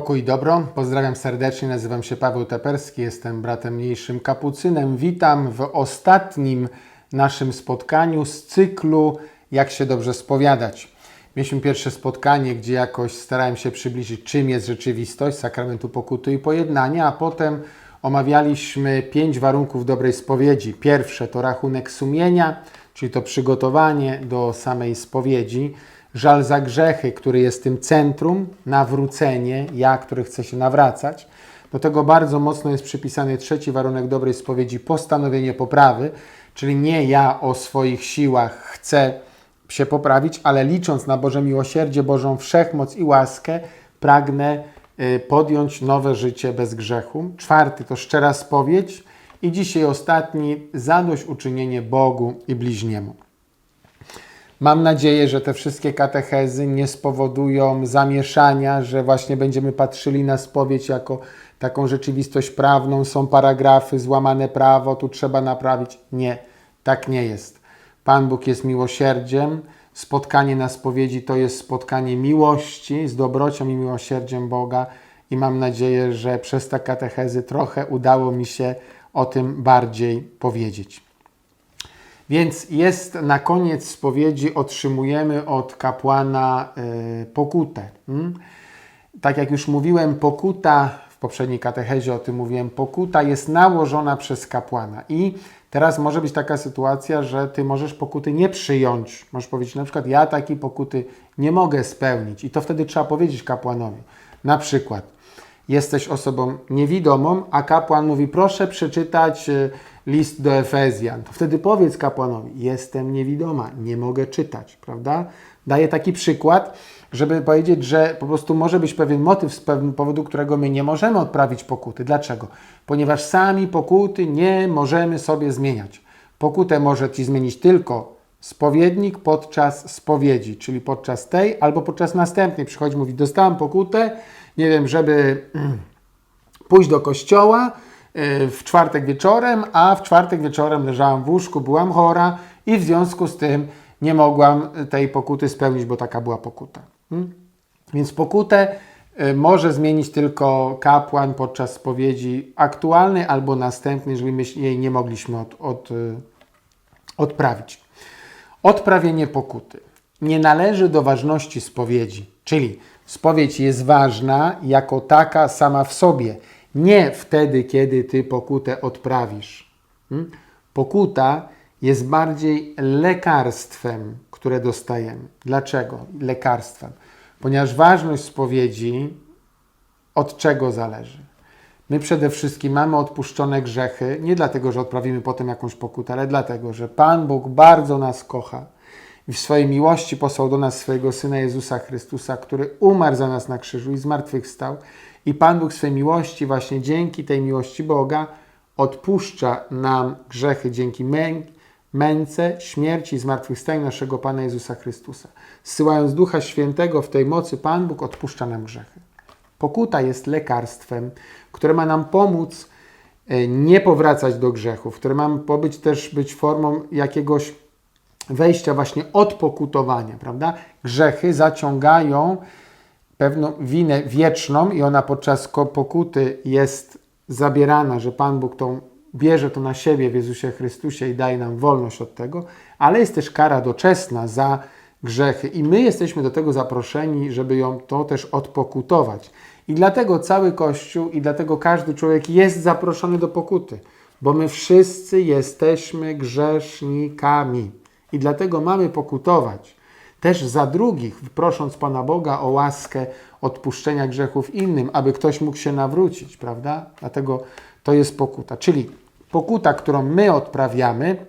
Pokój i dobro. Pozdrawiam serdecznie. Nazywam się Paweł Teperski. Jestem bratem mniejszym kapucynem. Witam w ostatnim naszym spotkaniu z cyklu Jak się dobrze spowiadać. Mieliśmy pierwsze spotkanie, gdzie jakoś starałem się przybliżyć, czym jest rzeczywistość sakramentu pokuty i pojednania, a potem omawialiśmy pięć warunków dobrej spowiedzi. Pierwsze to rachunek sumienia, czyli to przygotowanie do samej spowiedzi. Żal za grzechy, który jest tym centrum, nawrócenie, ja, który chce się nawracać. Do tego bardzo mocno jest przypisany trzeci warunek dobrej spowiedzi, postanowienie poprawy, czyli nie ja o swoich siłach chcę się poprawić, ale licząc na Boże miłosierdzie, Bożą wszechmoc i łaskę, pragnę y, podjąć nowe życie bez grzechu. Czwarty to szczera spowiedź i dzisiaj ostatni zadośćuczynienie Bogu i bliźniemu. Mam nadzieję, że te wszystkie katechezy nie spowodują zamieszania, że właśnie będziemy patrzyli na spowiedź jako taką rzeczywistość prawną, są paragrafy, złamane prawo, tu trzeba naprawić. Nie, tak nie jest. Pan Bóg jest miłosierdziem. Spotkanie na spowiedzi to jest spotkanie miłości z dobrocią i miłosierdziem Boga i mam nadzieję, że przez te katechezy trochę udało mi się o tym bardziej powiedzieć. Więc jest na koniec spowiedzi, otrzymujemy od kapłana y, pokutę. Mm? Tak jak już mówiłem, pokuta, w poprzedniej katechezie o tym mówiłem, pokuta jest nałożona przez kapłana. I teraz może być taka sytuacja, że ty możesz pokuty nie przyjąć. Możesz powiedzieć na przykład, ja takiej pokuty nie mogę spełnić. I to wtedy trzeba powiedzieć kapłanowi. Na przykład, jesteś osobą niewidomą, a kapłan mówi, proszę przeczytać y, list do Efezjan. To wtedy powiedz kapłanowi, jestem niewidoma, nie mogę czytać, prawda? Daję taki przykład, żeby powiedzieć, że po prostu może być pewien motyw, z pewnym powodu którego my nie możemy odprawić pokuty. Dlaczego? Ponieważ sami pokuty nie możemy sobie zmieniać. Pokutę może Ci zmienić tylko spowiednik podczas spowiedzi, czyli podczas tej albo podczas następnej. Przychodzi, mówi, dostałem pokutę, nie wiem, żeby pójść do kościoła y, w czwartek wieczorem, a w czwartek wieczorem leżałam w łóżku, byłam chora i w związku z tym nie mogłam tej pokuty spełnić, bo taka była pokuta. Hmm? Więc pokutę y, może zmienić tylko kapłan podczas spowiedzi aktualnej albo następnej, jeżeli my jej nie mogliśmy od, od, y, odprawić. Odprawienie pokuty nie należy do ważności spowiedzi, czyli spowiedź jest ważna jako taka sama w sobie, nie wtedy, kiedy ty pokutę odprawisz. Hmm? Pokuta jest bardziej lekarstwem, które dostajemy. Dlaczego lekarstwem? Ponieważ ważność spowiedzi od czego zależy? My przede wszystkim mamy odpuszczone grzechy, nie dlatego, że odprawimy potem jakąś pokutę, ale dlatego, że Pan Bóg bardzo nas kocha i w swojej miłości posłał do nas swojego Syna Jezusa Chrystusa, który umarł za nas na krzyżu i zmartwychwstał. I Pan Bóg w swojej miłości, właśnie dzięki tej miłości Boga, odpuszcza nam grzechy dzięki mę męce, śmierci i zmartwychwstaniu naszego Pana Jezusa Chrystusa. Zsyłając Ducha Świętego w tej mocy, Pan Bóg odpuszcza nam grzechy. Pokuta jest lekarstwem, które ma nam pomóc e, nie powracać do grzechów, które ma być też być formą jakiegoś wejścia właśnie od pokutowania, prawda? Grzechy zaciągają pewną winę wieczną i ona podczas pokuty jest zabierana, że Pan Bóg tą bierze to na siebie w Jezusie Chrystusie i daje nam wolność od tego, ale jest też kara doczesna za grzechy i my jesteśmy do tego zaproszeni, żeby ją to też odpokutować. I dlatego cały Kościół i dlatego każdy człowiek jest zaproszony do pokuty, bo my wszyscy jesteśmy grzesznikami i dlatego mamy pokutować. Też za drugich, prosząc Pana Boga o łaskę odpuszczenia grzechów innym, aby ktoś mógł się nawrócić, prawda? Dlatego to jest pokuta. Czyli pokuta, którą my odprawiamy,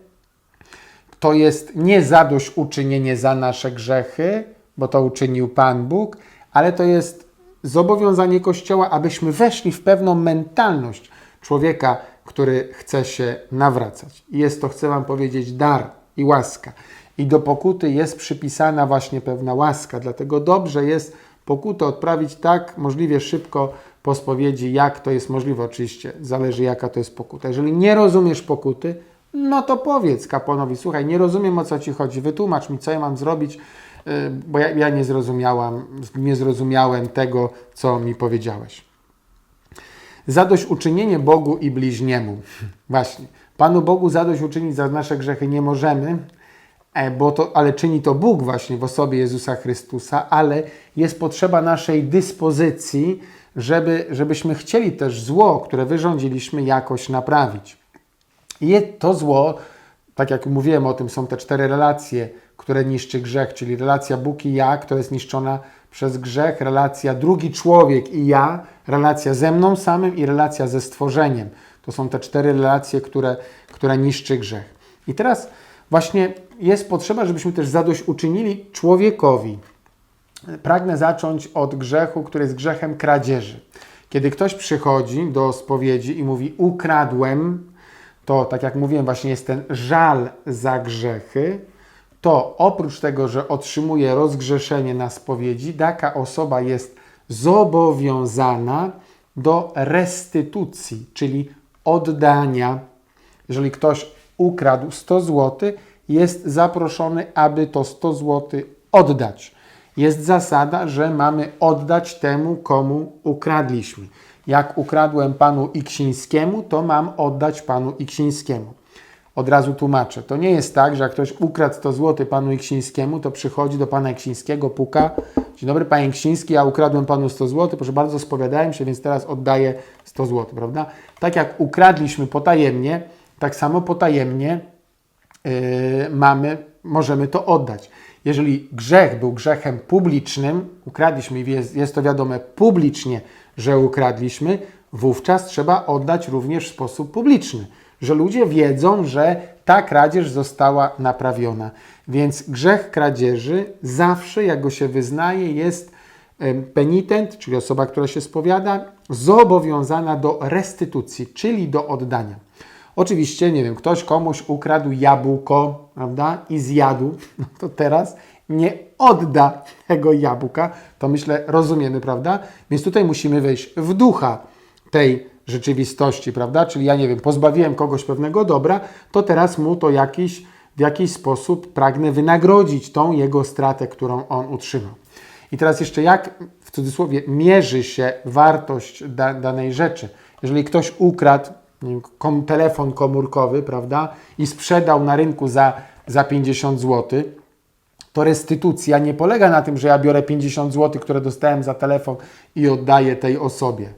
to jest nie zadośćuczynienie za nasze grzechy, bo to uczynił Pan Bóg, ale to jest zobowiązanie Kościoła, abyśmy weszli w pewną mentalność człowieka, który chce się nawracać. Jest to, chcę Wam powiedzieć, dar i łaska. I do pokuty jest przypisana właśnie pewna łaska, dlatego dobrze jest pokutę odprawić tak możliwie szybko po spowiedzi, jak to jest możliwe. Oczywiście zależy, jaka to jest pokuta. Jeżeli nie rozumiesz pokuty, no to powiedz kapłanowi, słuchaj, nie rozumiem o co ci chodzi, wytłumacz mi, co ja mam zrobić, bo ja, ja nie zrozumiałam, nie zrozumiałem tego, co mi powiedziałeś. Zadośćuczynienie Bogu i bliźniemu. Właśnie. Panu Bogu zadośćuczynić za nasze grzechy nie możemy, e, bo to, ale czyni to Bóg właśnie w osobie Jezusa Chrystusa, ale jest potrzeba naszej dyspozycji, żeby, żebyśmy chcieli też zło, które wyrządziliśmy, jakoś naprawić. I to zło, tak jak mówiłem o tym, są te cztery relacje, które niszczy grzech, czyli relacja Bóg i ja, która jest niszczona przez grzech, relacja drugi człowiek i ja, relacja ze mną samym i relacja ze stworzeniem. To są te cztery relacje, które, które niszczy grzech. I teraz właśnie jest potrzeba, żebyśmy też zadośćuczynili człowiekowi. Pragnę zacząć od grzechu, który jest grzechem kradzieży. Kiedy ktoś przychodzi do spowiedzi i mówi ukradłem, to tak jak mówiłem, właśnie jest ten żal za grzechy, to oprócz tego, że otrzymuje rozgrzeszenie na spowiedzi, taka osoba jest zobowiązana do restytucji, czyli oddania. Jeżeli ktoś ukradł 100 zł, jest zaproszony, aby to 100 zł oddać. Jest zasada, że mamy oddać temu, komu ukradliśmy. Jak ukradłem panu Iksińskiemu, to mam oddać panu Iksińskiemu. Od razu tłumaczę. To nie jest tak, że jak ktoś ukradł 100 zł panu Iksińskiemu, to przychodzi do pana Iksińskiego, puka. Dzień dobry, panie Iksiński, ja ukradłem panu 100 zł, proszę bardzo, spowiadałem się, więc teraz oddaję 100 zł, prawda? Tak jak ukradliśmy potajemnie, tak samo potajemnie yy, mamy, możemy to oddać. Jeżeli grzech był grzechem publicznym, ukradliśmy jest, jest to wiadome publicznie, że ukradliśmy, wówczas trzeba oddać również w sposób publiczny, że ludzie wiedzą, że ta kradzież została naprawiona. Więc grzech kradzieży zawsze, jak go się wyznaje, jest penitent, czyli osoba, która się spowiada, zobowiązana do restytucji, czyli do oddania. Oczywiście, nie wiem, ktoś komuś ukradł jabłko, prawda, i zjadł, no to teraz nie odda tego jabłka, to myślę, rozumiemy, prawda? Więc tutaj musimy wejść w ducha tej rzeczywistości, prawda? Czyli ja nie wiem, pozbawiłem kogoś pewnego dobra, to teraz mu to jakiś, w jakiś sposób pragnę wynagrodzić tą jego stratę, którą on utrzymał. I teraz jeszcze jak, w cudzysłowie, mierzy się wartość da, danej rzeczy. Jeżeli ktoś ukradł kom, telefon komórkowy, prawda, i sprzedał na rynku za, za 50 zł, to restytucja nie polega na tym, że ja biorę 50 zł, które dostałem za telefon i oddaję tej osobie.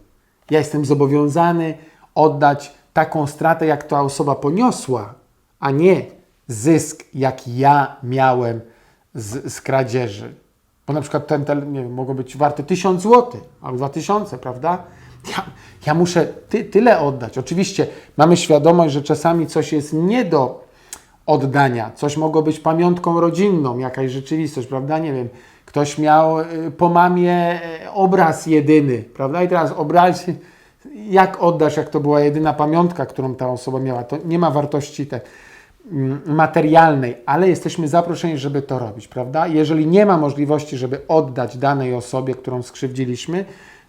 Ja jestem zobowiązany oddać taką stratę, jak ta osoba poniosła, a nie zysk, jaki ja miałem z, z kradzieży. Bo na przykład ten telefon, nie wiem, mogą być warte 1000 zł albo 2000, prawda? Ja, ja muszę ty, tyle oddać. Oczywiście mamy świadomość, że czasami coś jest nie do oddania, coś mogło być pamiątką rodzinną, jakaś rzeczywistość, prawda? Nie wiem, ktoś miał y, po mamie y, obraz jedyny, prawda? I teraz obraz, jak oddasz, jak to była jedyna pamiątka, którą ta osoba miała? To nie ma wartości mm, materialnej, ale jesteśmy zaproszeni, żeby to robić, prawda? Jeżeli nie ma możliwości, żeby oddać danej osobie, którą skrzywdziliśmy,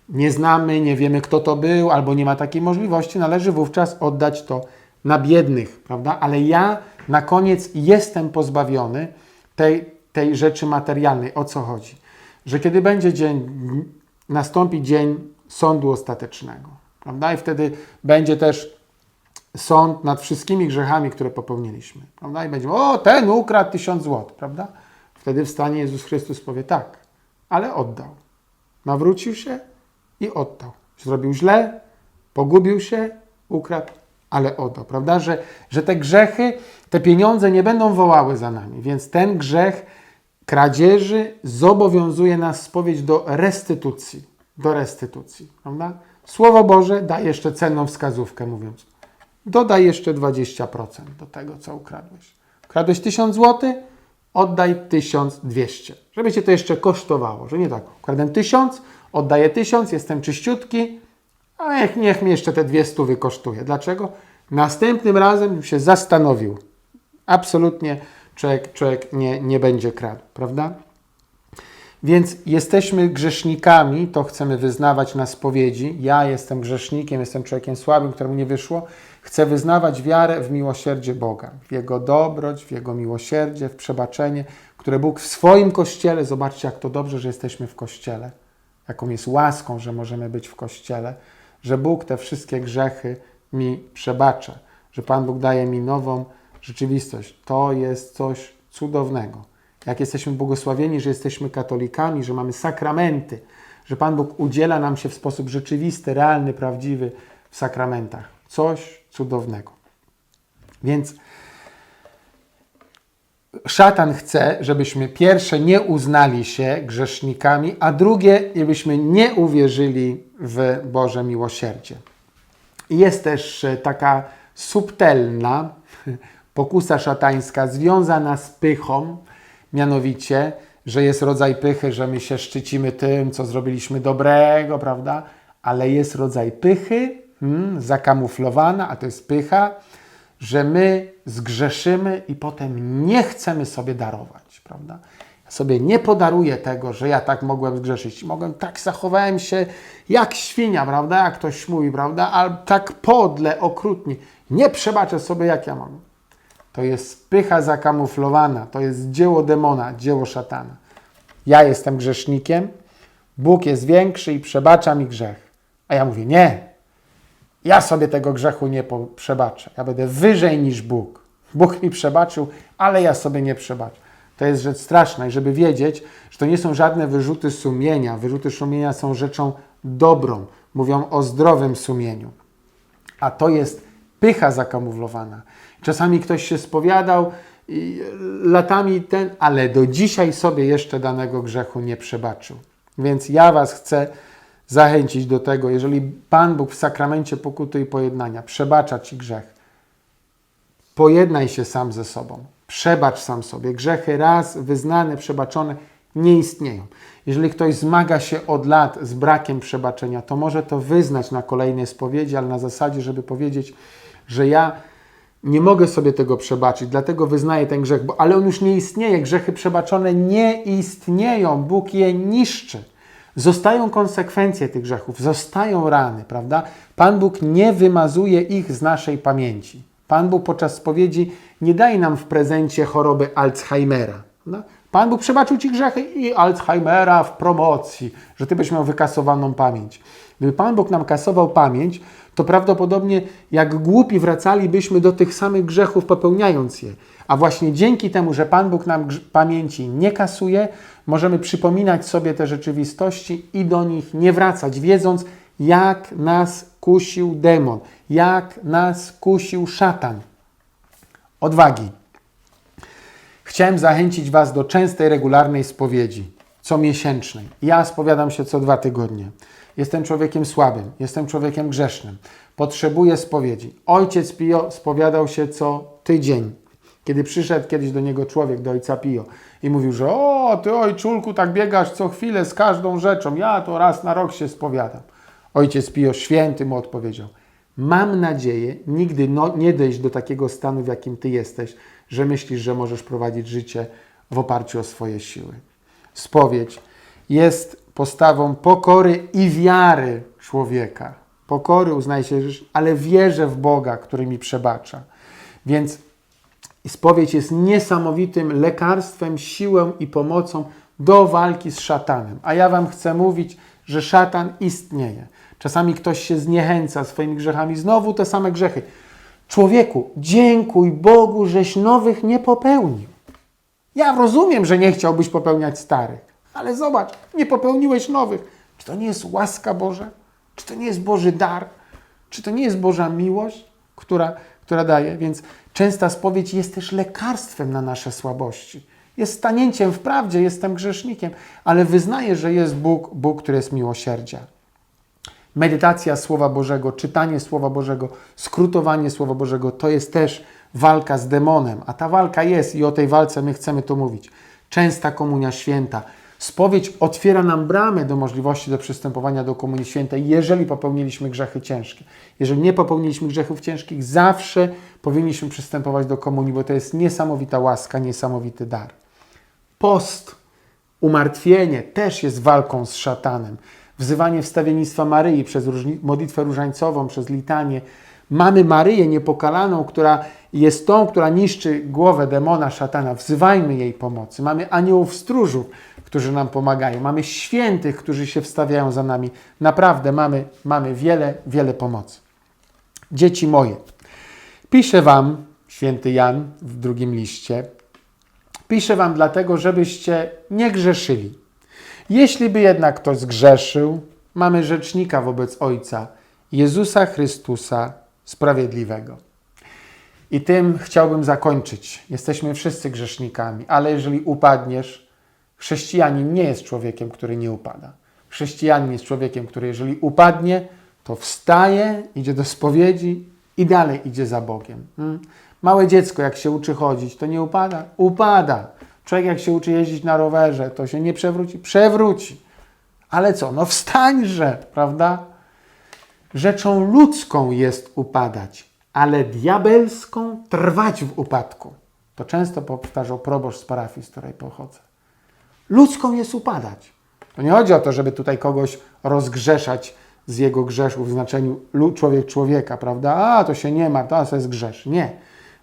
nie znamy, nie wiemy kto to był, albo nie ma takiej możliwości, należy wówczas oddać to na biednych, prawda? Ale ja na koniec jestem pozbawiony tej, tej rzeczy materialnej. O co chodzi? Że kiedy będzie dzień, nastąpi dzień sądu ostatecznego, prawda? I wtedy będzie też sąd nad wszystkimi grzechami, które popełniliśmy, prawda? I będzie, o, ten ukradł tysiąc złotych, prawda? Wtedy wstanie Jezus Chrystus powie, tak, ale oddał. Nawrócił się i oddał. Zrobił źle, pogubił się, ukradł, ale oddał, prawda? Że, że te grzechy, te pieniądze nie będą wołały za nami, więc ten grzech kradzieży zobowiązuje nas spowiedź do restytucji, do restytucji, prawda? Słowo Boże da jeszcze cenną wskazówkę, mówiąc, dodaj jeszcze 20% do tego, co ukradłeś. Ukradłeś 1000 zł, oddaj 1200, żeby cię to jeszcze kosztowało, że nie tak, ukradłem 1000, oddaję 1000, jestem czyściutki, a niech, niech mnie jeszcze te dwie stówy kosztuje. Dlaczego? Następnym razem się zastanowił. Absolutnie człowiek, człowiek nie, nie będzie kradł, prawda? Więc jesteśmy grzesznikami, to chcemy wyznawać na spowiedzi. Ja jestem grzesznikiem, jestem człowiekiem słabym, któremu nie wyszło. Chcę wyznawać wiarę w miłosierdzie Boga, w Jego dobroć, w Jego miłosierdzie, w przebaczenie, które Bóg w swoim kościele, zobaczcie, jak to dobrze, że jesteśmy w kościele, jaką jest łaską, że możemy być w kościele, że Bóg te wszystkie grzechy mi przebacza, że Pan Bóg daje mi nową rzeczywistość. To jest coś cudownego. Jak jesteśmy błogosławieni, że jesteśmy katolikami, że mamy sakramenty, że Pan Bóg udziela nam się w sposób rzeczywisty, realny, prawdziwy w sakramentach. Coś cudownego. Więc szatan chce, żebyśmy pierwsze nie uznali się grzesznikami, a drugie, żebyśmy nie uwierzyli w Boże miłosierdzie. Jest też e, taka subtelna pokusa szatańska związana z pychą, mianowicie, że jest rodzaj pychy, że my się szczycimy tym, co zrobiliśmy dobrego, prawda? Ale jest rodzaj pychy, hmm, zakamuflowana, a to jest pycha, że my zgrzeszymy i potem nie chcemy sobie darować, prawda? Sobie nie podaruję tego, że ja tak mogłem zgrzeszyć. Mogłem, tak zachowałem się jak świnia, prawda? Jak ktoś mówi, prawda? Albo tak podle, okrutnie. Nie przebaczę sobie, jak ja mogę. To jest pycha zakamuflowana, to jest dzieło demona, dzieło szatana. Ja jestem grzesznikiem, Bóg jest większy i przebacza mi grzech. A ja mówię, nie, ja sobie tego grzechu nie przebaczę. Ja będę wyżej niż Bóg. Bóg mi przebaczył, ale ja sobie nie przebaczę. To jest rzecz straszna i żeby wiedzieć, że to nie są żadne wyrzuty sumienia. Wyrzuty sumienia są rzeczą dobrą. Mówią o zdrowym sumieniu. A to jest pycha zakamuflowana. Czasami ktoś się spowiadał latami ten, ale do dzisiaj sobie jeszcze danego grzechu nie przebaczył. Więc ja Was chcę zachęcić do tego, jeżeli Pan Bóg w sakramencie pokuty i pojednania przebacza Ci grzech, pojednaj się sam ze sobą. Przebacz sam sobie. Grzechy raz wyznane, przebaczone nie istnieją. Jeżeli ktoś zmaga się od lat z brakiem przebaczenia, to może to wyznać na kolejnej spowiedzi, ale na zasadzie, żeby powiedzieć, że ja nie mogę sobie tego przebaczyć, dlatego wyznaję ten grzech, bo, ale on już nie istnieje. Grzechy przebaczone nie istnieją. Bóg je niszczy. Zostają konsekwencje tych grzechów, zostają rany, prawda? Pan Bóg nie wymazuje ich z naszej pamięci. Pan Bóg podczas spowiedzi nie daje nam w prezencie choroby Alzheimera. Prawda? Pan Bóg przebaczył Ci grzechy i Alzheimera w promocji, że Ty byś miał wykasowaną pamięć. Gdyby Pan Bóg nam kasował pamięć, to prawdopodobnie jak głupi wracalibyśmy do tych samych grzechów, popełniając je. A właśnie dzięki temu, że Pan Bóg nam pamięci nie kasuje, możemy przypominać sobie te rzeczywistości i do nich nie wracać, wiedząc, jak nas kusił demon, jak nas kusił szatan. Odwagi. Chciałem zachęcić Was do częstej, regularnej spowiedzi, comiesięcznej. Ja spowiadam się co dwa tygodnie. Jestem człowiekiem słabym, jestem człowiekiem grzesznym. Potrzebuję spowiedzi. Ojciec Pio spowiadał się co tydzień. Kiedy przyszedł kiedyś do niego człowiek, do ojca Pio i mówił, że o, ty ojczulku tak biegasz co chwilę z każdą rzeczą, ja to raz na rok się spowiadam. Ojciec Pio święty mu odpowiedział, mam nadzieję nigdy no, nie dojść do takiego stanu, w jakim ty jesteś, że myślisz, że możesz prowadzić życie w oparciu o swoje siły. Spowiedź jest postawą pokory i wiary człowieka. Pokory uznaje się, ale wierzę w Boga, który mi przebacza. Więc spowiedź jest niesamowitym lekarstwem, siłą i pomocą do walki z szatanem. A ja Wam chcę mówić, że szatan istnieje. Czasami ktoś się zniechęca swoimi grzechami, znowu te same grzechy. Człowieku, dziękuj Bogu, żeś nowych nie popełnił. Ja rozumiem, że nie chciałbyś popełniać starych, ale zobacz, nie popełniłeś nowych. Czy to nie jest łaska Boża? Czy to nie jest Boży dar? Czy to nie jest Boża miłość, która, która daje? Więc częsta spowiedź jest też lekarstwem na nasze słabości. Jest stanięciem w prawdzie, jestem grzesznikiem, ale wyznaję, że jest Bóg, Bóg, który jest miłosierdzia medytacja Słowa Bożego, czytanie Słowa Bożego, skrótowanie Słowa Bożego, to jest też walka z demonem. A ta walka jest i o tej walce my chcemy tu mówić. Częsta Komunia Święta. Spowiedź otwiera nam bramę do możliwości do przystępowania do Komunii Świętej, jeżeli popełniliśmy grzechy ciężkie. Jeżeli nie popełniliśmy grzechów ciężkich, zawsze powinniśmy przystępować do Komunii, bo to jest niesamowita łaska, niesamowity dar. Post, umartwienie też jest walką z szatanem. Wzywanie wstawiennictwa Maryi przez modlitwę różańcową, przez litanie, Mamy Maryję Niepokalaną, która jest tą, która niszczy głowę demona, szatana. Wzywajmy jej pomocy. Mamy aniołów stróżów, którzy nam pomagają. Mamy świętych, którzy się wstawiają za nami. Naprawdę mamy, mamy wiele, wiele pomocy. Dzieci moje, piszę wam, święty Jan w drugim liście, piszę wam dlatego, żebyście nie grzeszyli. Jeśli by jednak ktoś zgrzeszył, mamy rzecznika wobec Ojca, Jezusa Chrystusa Sprawiedliwego. I tym chciałbym zakończyć. Jesteśmy wszyscy grzesznikami, ale jeżeli upadniesz, chrześcijanin nie jest człowiekiem, który nie upada. Chrześcijanin jest człowiekiem, który jeżeli upadnie, to wstaje, idzie do spowiedzi i dalej idzie za Bogiem. Hmm? Małe dziecko, jak się uczy chodzić, to nie upada? Upada. Człowiek, jak się uczy jeździć na rowerze, to się nie przewróci? Przewróci. Ale co? No wstańże, prawda? Rzeczą ludzką jest upadać, ale diabelską trwać w upadku. To często powtarzał proboszcz z parafii, z której pochodzę. Ludzką jest upadać. To nie chodzi o to, żeby tutaj kogoś rozgrzeszać z jego grzeszów w znaczeniu człowiek człowieka, prawda? A, to się nie ma, to jest grzesz. Nie.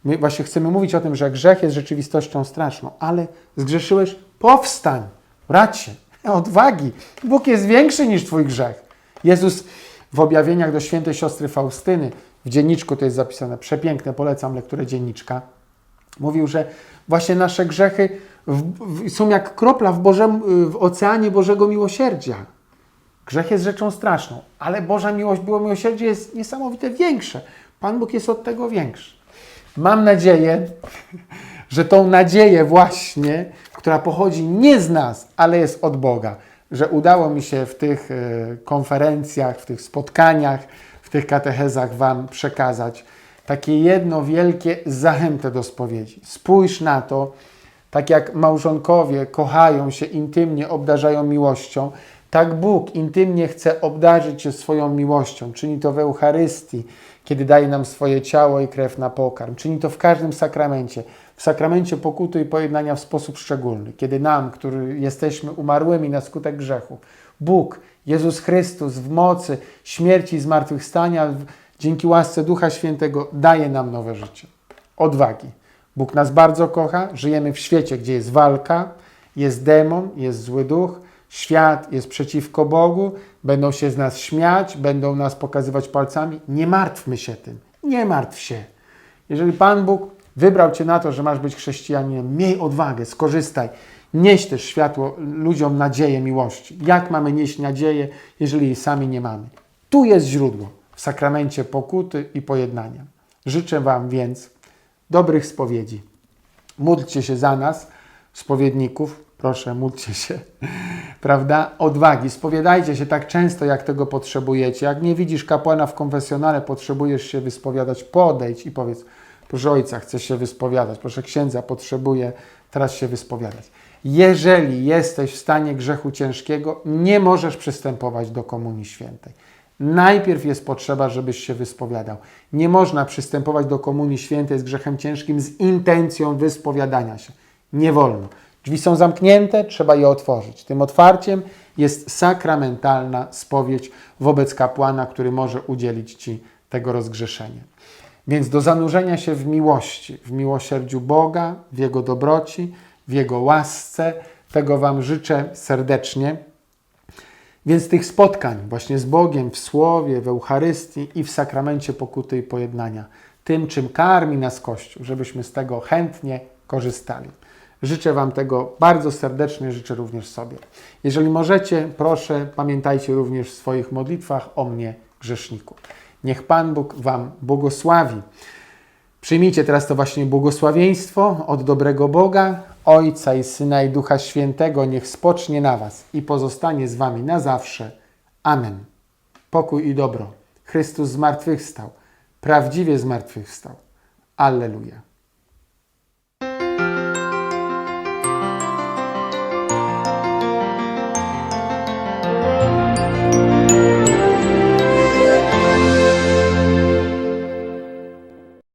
My właśnie chcemy mówić o tym, że grzech jest rzeczywistością straszną, ale zgrzeszyłeś, powstań, bracie, odwagi. Bóg jest większy niż twój grzech. Jezus w objawieniach do świętej siostry Faustyny, w dzienniczku to jest zapisane, przepiękne, polecam lekturę dzienniczka, mówił, że właśnie nasze grzechy w, w, są jak kropla w, Bożem, w oceanie Bożego miłosierdzia. Grzech jest rzeczą straszną, ale Boża miłość, było miłosierdzie jest niesamowite większe. Pan Bóg jest od tego większy. Mam nadzieję, że tą nadzieję właśnie, która pochodzi nie z nas, ale jest od Boga, że udało mi się w tych e, konferencjach, w tych spotkaniach, w tych katechezach Wam przekazać takie jedno wielkie zachętę do spowiedzi. Spójrz na to, tak jak małżonkowie kochają się intymnie, obdarzają miłością, tak Bóg intymnie chce obdarzyć Cię swoją miłością. Czyni to w Eucharystii, kiedy daje nam swoje ciało i krew na pokarm. Czyni to w każdym sakramencie. W sakramencie pokuty i pojednania w sposób szczególny. Kiedy nam, którzy jesteśmy umarłymi na skutek grzechu, Bóg, Jezus Chrystus w mocy śmierci i zmartwychwstania, dzięki łasce Ducha Świętego daje nam nowe życie. Odwagi. Bóg nas bardzo kocha, żyjemy w świecie, gdzie jest walka, jest demon, jest zły duch, świat jest przeciwko Bogu, będą się z nas śmiać, będą nas pokazywać palcami. Nie martwmy się tym, nie martw się. Jeżeli Pan Bóg wybrał Cię na to, że masz być chrześcijaninem, miej odwagę, skorzystaj. Nieś też światło ludziom nadzieję miłości. Jak mamy nieść nadzieję, jeżeli jej sami nie mamy? Tu jest źródło, w sakramencie pokuty i pojednania. Życzę Wam więc dobrych spowiedzi. Módlcie się za nas, spowiedników. Proszę, módlcie się, prawda? Odwagi. Spowiadajcie się tak często, jak tego potrzebujecie. Jak nie widzisz kapłana w konfesjonale, potrzebujesz się wyspowiadać, podejdź i powiedz, proszę ojca, chcę się wyspowiadać, proszę księdza, potrzebuję teraz się wyspowiadać. Jeżeli jesteś w stanie grzechu ciężkiego, nie możesz przystępować do Komunii Świętej. Najpierw jest potrzeba, żebyś się wyspowiadał. Nie można przystępować do Komunii Świętej z grzechem ciężkim z intencją wyspowiadania się. Nie wolno. Drzwi są zamknięte, trzeba je otworzyć. Tym otwarciem jest sakramentalna spowiedź wobec kapłana, który może udzielić Ci tego rozgrzeszenia. Więc do zanurzenia się w miłości, w miłosierdziu Boga, w Jego dobroci, w Jego łasce, tego Wam życzę serdecznie. Więc tych spotkań właśnie z Bogiem w Słowie, w Eucharystii i w sakramencie pokuty i pojednania, tym czym karmi nas Kościół, żebyśmy z tego chętnie korzystali. Życzę Wam tego bardzo serdecznie, życzę również sobie. Jeżeli możecie, proszę, pamiętajcie również w swoich modlitwach o mnie, grzeszniku. Niech Pan Bóg Wam błogosławi. Przyjmijcie teraz to właśnie błogosławieństwo od dobrego Boga, Ojca i Syna i Ducha Świętego. Niech spocznie na Was i pozostanie z Wami na zawsze. Amen. Pokój i dobro. Chrystus zmartwychwstał. Prawdziwie zmartwychwstał. Alleluja.